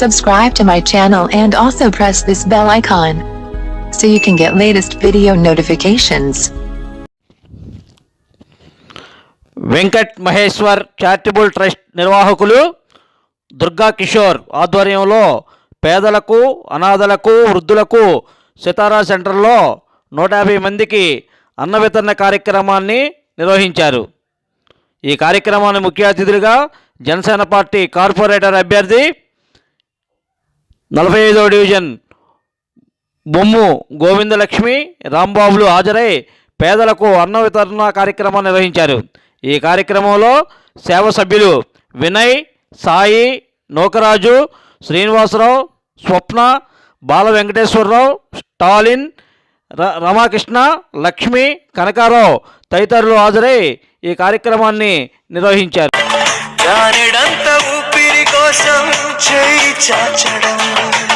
Subscribe to my channel and also press this bell icon. So you can get latest video notifications. Venkat Maheshwar charitable trust నిర్వాహకులు దుర్గా కిషోర్ ఆధ్వర్యంలో పేదలకు అనాథలకు వృద్ధులకు సితారా సెంటర్లో నూట యాభై మందికి అన్న వితరణ కార్యక్రమాన్ని నిర్వహించారు ఈ కార్యక్రమాన్ని ముఖ్య అతిథులుగా జనసేన పార్టీ కార్పొరేటర్ అభ్యర్థి నలభై ఐదవ డివిజన్. బొమ్ము గోవిందలక్ష్మి రాంబాబులు హాజరై పేదలకు అన్న వితరణ కార్యక్రమాన్ని నిర్వహించారు. ఈ కార్యక్రమంలో సేవ సభ్యులు వినయ్ సాయి నూకరాజు శ్రీనివాసరావు స్వప్న బాల వెంకటేశ్వరరావు స్టాలిన్ ర- రమాకృష్ణ లక్ష్మి కనకారావు తదితరులు హాజరై ఈ కార్యక్రమాన్ని నిర్వహించారు. కోసం చేయి చాచడం.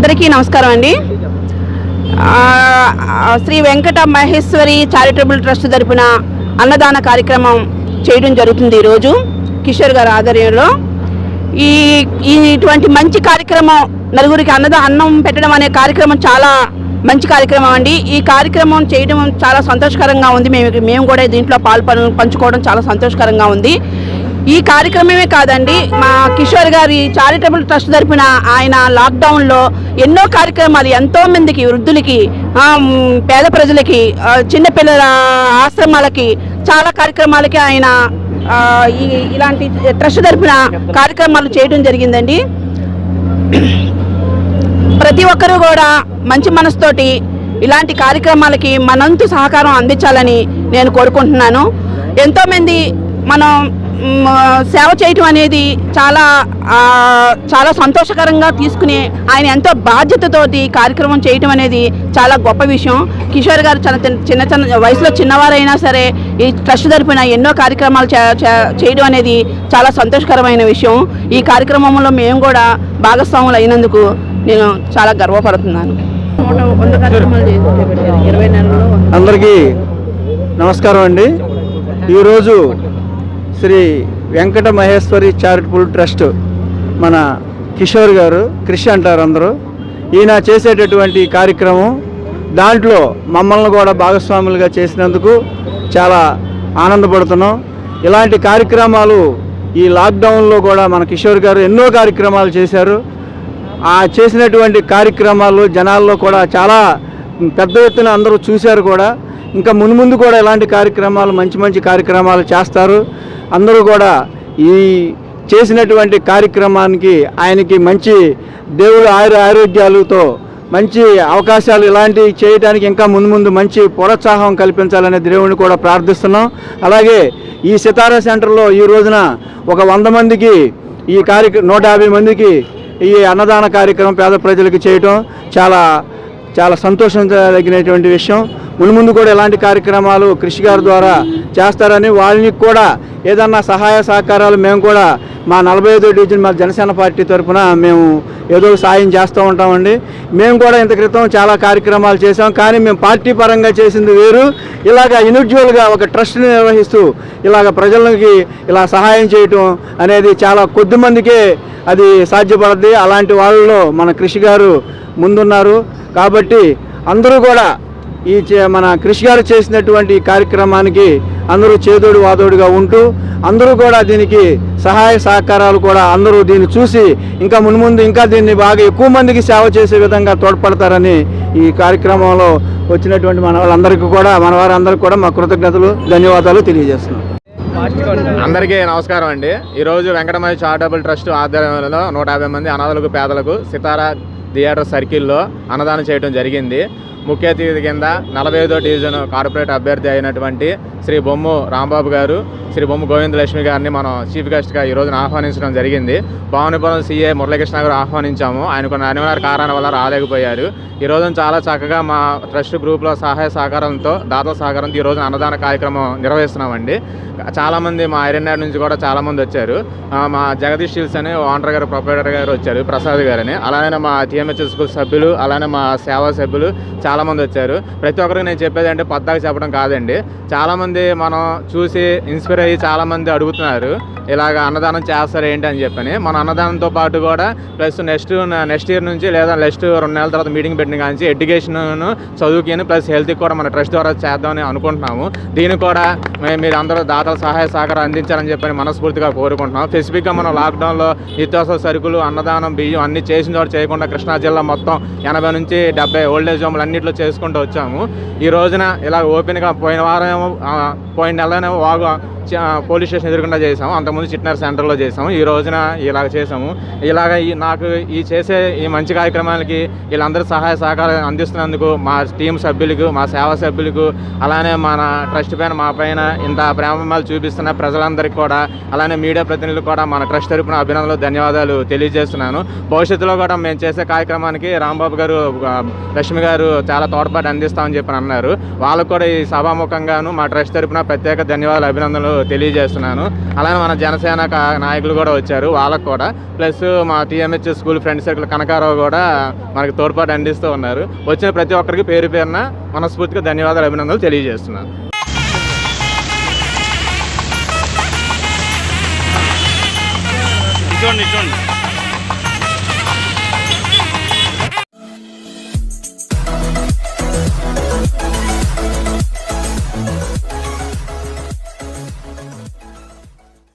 అందరికీ నమస్కారం అండి. శ్రీ వెంకట మహేశ్వరి చారిటబుల్ ట్రస్ట్ తరపున అన్నదాన కార్యక్రమం చేయడం జరుగుతుంది ఈరోజు కిషోర్ గారి ఆధ్వర్యంలో. ఈ ఈ ఇటువంటి మంచి కార్యక్రమం నలుగురికి అన్నద అన్నం పెట్టడం అనే కార్యక్రమం చాలా మంచి కార్యక్రమం అండి. ఈ కార్యక్రమం చేయడం చాలా సంతోషకరంగా ఉంది. మేము మేము కూడా దీంట్లో పాలు పంచుకోవడం చాలా సంతోషకరంగా ఉంది. ఈ కార్యక్రమమే కాదండి మా కిషోర్ గారి చారిటబుల్ ట్రస్ట్ తరపున ఆయన లాక్డౌన్లో ఎన్నో కార్యక్రమాలు ఎంతో మందికి వృద్ధులకి పేద ప్రజలకి చిన్నపిల్లల ఆశ్రమాలకి చాలా కార్యక్రమాలకి ఆయన ఈ ఇలాంటి ట్రస్ట్ తరపున కార్యక్రమాలు చేయడం జరిగిందండి. ప్రతి ఒక్కరూ కూడా మంచి మనసుతోటి ఇలాంటి కార్యక్రమాలకి మనంతు సహకారం అందించాలని నేను కోరుకుంటున్నాను. ఎంతోమంది మనం సేవ చేయటం అనేది చాలా చాలా సంతోషకరంగా తీసుకుని ఆయన ఎంతో బాధ్యతతోటి కార్యక్రమం చేయటం అనేది చాలా గొప్ప విషయం. కిషోర్ గారు చాలా చిన్న చిన్న వయసులో చిన్నవారైనా సరే ఈ ట్రస్ట్ తరపున ఎన్నో కార్యక్రమాలు చే- చేయడం అనేది చాలా సంతోషకరమైన విషయం. ఈ కార్యక్రమంలో మేము కూడా భాగస్వాములు అయినందుకు నేను చాలా గర్వపడుతున్నాను. అందరికీ నమస్కారం అండి. ఈరోజు శ్రీ వెంకట మహేశ్వరి చారిటబుల్ ట్రస్ట్ మన కిషోర్ గారు కృషి అంటారు అందరూ. ఈయన చేసేటటువంటి కార్యక్రమం దాంట్లో మమ్మల్ని కూడా భాగస్వాములుగా చేసినందుకు చాలా ఆనందపడుతున్నాం. ఇలాంటి కార్యక్రమాలు ఈ లాక్డౌన్లో కూడా మన కిషోర్ గారు ఎన్నో కార్యక్రమాలు చేశారు. ఆ చేసినటువంటి కార్యక్రమాలు జనాల్లో కూడా చాలా పెద్ద ఎత్తున అందరూ చూశారు కూడా. ఇంకా మున్ముందు కూడా ఇలాంటి కార్యక్రమాలు మంచి మంచి కార్యక్రమాలు చేస్తారు. అందరూ కూడా ఈ చేసినటువంటి కార్యక్రమానికి ఆయనకి మంచి దేవుడు ఆయుర ఆరోగ్యాలతో మంచి అవకాశాలు ఇలాంటివి చేయడానికి ఇంకా ముందు ముందు మంచి ప్రోత్సాహం కల్పించాలనే దేవుడిని కూడా ప్రార్థిస్తున్నాం. అలాగే ఈ సితారా సెంటర్లో ఈ రోజున ఒక వంద మందికి ఈ కార్యక్రమం నూట యాభై మందికి ఈ అన్నదాన కార్యక్రమం పేద ప్రజలకు చేయటం చాలా చాలా సంతోషించదగినటువంటి విషయం. ముందు ముందు కూడా ఇలాంటి కార్యక్రమాలు కృషి గారి ద్వారా చేస్తారని వాళ్ళని కూడా ఏదన్నా సహాయ సహకారాలు మేము కూడా మా నలభై ఐదో డివిజన్ మా జనసేన పార్టీ తరఫున మేము ఏదో సాయం చేస్తూ ఉంటామండి. మేము కూడా ఇంత క్రితం చాలా కార్యక్రమాలు చేసాం కానీ మేము పార్టీ పరంగా చేసింది వేరు. ఇలాగ ఇండివిజువల్గా ఒక ట్రస్ట్ని నిర్వహిస్తూ ఇలాగ ప్రజలకి ఇలా సహాయం చేయటం అనేది చాలా కొద్ది మందికే అది సాధ్యపడద్ది. అలాంటి వాళ్ళలో మన కృషి గారు ముందున్నారు. కాబట్టి అందరూ కూడా ఈ చే- మన కృషి గారు చేసినటువంటి ఈ కార్యక్రమానికి అందరూ చేదోడు వాదోడుగా ఉంటూ అందరూ కూడా దీనికి సహాయ సహకారాలు కూడా అందరూ దీన్ని చూసి ఇంకా మున్ముందు ఇంకా దీన్ని బాగా ఎక్కువ మందికి సేవ చేసే విధంగా తోడ్పడతారని ఈ కార్యక్రమంలో వచ్చినటువంటి మన వాళ్ళందరికీ కూడా మన వారందరికీ కూడా మా కృతజ్ఞతలు ధన్యవాదాలు తెలియజేస్తున్నాం. అందరికీ నమస్కారం అండి. ఈరోజు వెంకటమయ్య చారిటబుల్ ట్రస్ట్ ఆధ్వర్యంలో నూట యాభై మంది అనాథలకు పేదలకు సితారా థియేటర్ సర్కిల్లో అన్నదానం చేయడం జరిగింది. ముఖ్య అతిథి కింద నలభై ఐదో డివిజన్ కార్పొరేట్ అభ్యర్థి అయినటువంటి శ్రీ బొమ్ము రాంబాబు గారు శ్రీ బొమ్ము గోవింద లక్ష్మి గారిని మనం చీఫ్ గెస్ట్గా ఈ రోజున ఆహ్వానించడం జరిగింది. భావనపురం సీఏ మురళీకృష్ణ గారు ఆహ్వానించాము. ఆయన కొన్ని అనివార్య కారణాల వల్ల రాలేకపోయారు. ఈ రోజున చాలా చక్కగా మా ట్రస్ట్ గ్రూప్లో సహాయ సహకారంతో దాతల సహకారంతో ఈ రోజున అన్నదాన కార్యక్రమం నిర్వహిస్తున్నామండి. చాలామంది మా ఐరన్ నుంచి కూడా చాలామంది వచ్చారు. మా జగదీష్ షిల్స్ అని ఓనర్ గారు ప్రొపరేటర్ గారు వచ్చారు ప్రసాద్ గారని. అలానే మా పిఎంహెచ్ఎస్ స్కూల్ సభ్యులు అలానే మా సేవా సభ్యులు చాలామంది వచ్చారు. ప్రతి ఒక్కరికి నేను చెప్పేది అంటే పద్దాకు చెప్పడం కాదండి. చాలామంది మనం చూసి ఇన్స్పైర్ అయ్యి చాలామంది అడుగుతున్నారు ఇలాగ అన్నదానం చేస్తారు ఏంటి అని చెప్పని. మన అన్నదానంతో పాటు కూడా ప్లస్ నెక్స్ట్ నెక్స్ట్ ఇయర్ నుంచి లేదా నెక్స్ట్ రెండు నెలల తర్వాత మీటింగ్ పెట్టిన కానీ ఎడ్యుకేషన్ చదువుకి ప్లస్ హెల్త్కి కూడా మన ట్రస్ట్ ద్వారా చేద్దామని అనుకుంటున్నాము. దీన్ని కూడా మేము మీరు అందరూ దాతల సహాయ సహకారం అందించాలని చెప్పని మనస్ఫూర్తిగా కోరుకుంటున్నాం. స్పెసిఫిక్గా మనం లాక్డౌన్లో నిత్యావసర సరుకులు అన్నదానం బియ్యం అన్ని చేసిన చోట చేయకుండా కృష్ణ జిల్లా మొత్తం ఎనభై నుంచి డెబ్బై ఓల్డేజ్ హోమ్లు అన్నింటిలో చేసుకుంటూ వచ్చాము. ఈ రోజున ఇలా ఓపెన్గా పోయిన వారం ఏమో పోయిన నెలనేమో వాగు పోలీస్ స్టేషన్ ఎదురుకుండా చేసాము. అంతకుముందు చిట్నర్ సెంటర్లో చేసాము. ఈ రోజున ఇలాగ చేసాము. ఇలాగ ఈ నాకు ఈ చేసే ఈ మంచి కార్యక్రమాలకి వీళ్ళందరూ సహాయ సహకారం అందిస్తున్నందుకు మా టీం సభ్యులకు మా సేవా సభ్యులకు అలానే మన ట్రస్ట్ పైన మా పైన ఇంత ప్రేమలు చూపిస్తున్న ప్రజలందరికీ కూడా అలానే మీడియా ప్రతినిధులు కూడా మన ట్రస్ట్ తరపున అభినందనలు ధన్యవాదాలు తెలియజేస్తున్నాను. భవిష్యత్తులో కూడా మేము చేసే కార్యక్రమానికి రాంబాబు గారు లక్ష్మి గారు చాలా తోడ్పాటు అందిస్తామని చెప్పి అన్నారు. వాళ్ళకు కూడా ఈ సభాముఖంగాను మా ట్రస్ట్ తరపున ప్రత్యేక ధన్యవాదాలు అభినందనలు తెలియజేస్తున్నాను. అలానే మన జనసేన నాయకులు కూడా వచ్చారు వాళ్ళకు కూడా. ప్లస్ మా TMH school friend circle Kanakarao కూడా మనకు తోడ్పాటు అందిస్తూ ఉన్నారు. వచ్చిన ప్రతి ఒక్కరికి పేరు పేరున మనస్ఫూర్తిగా ధన్యవాదాలు అభినందనలు తెలియజేస్తున్నాను. ఇటువంటి ఇటువంటి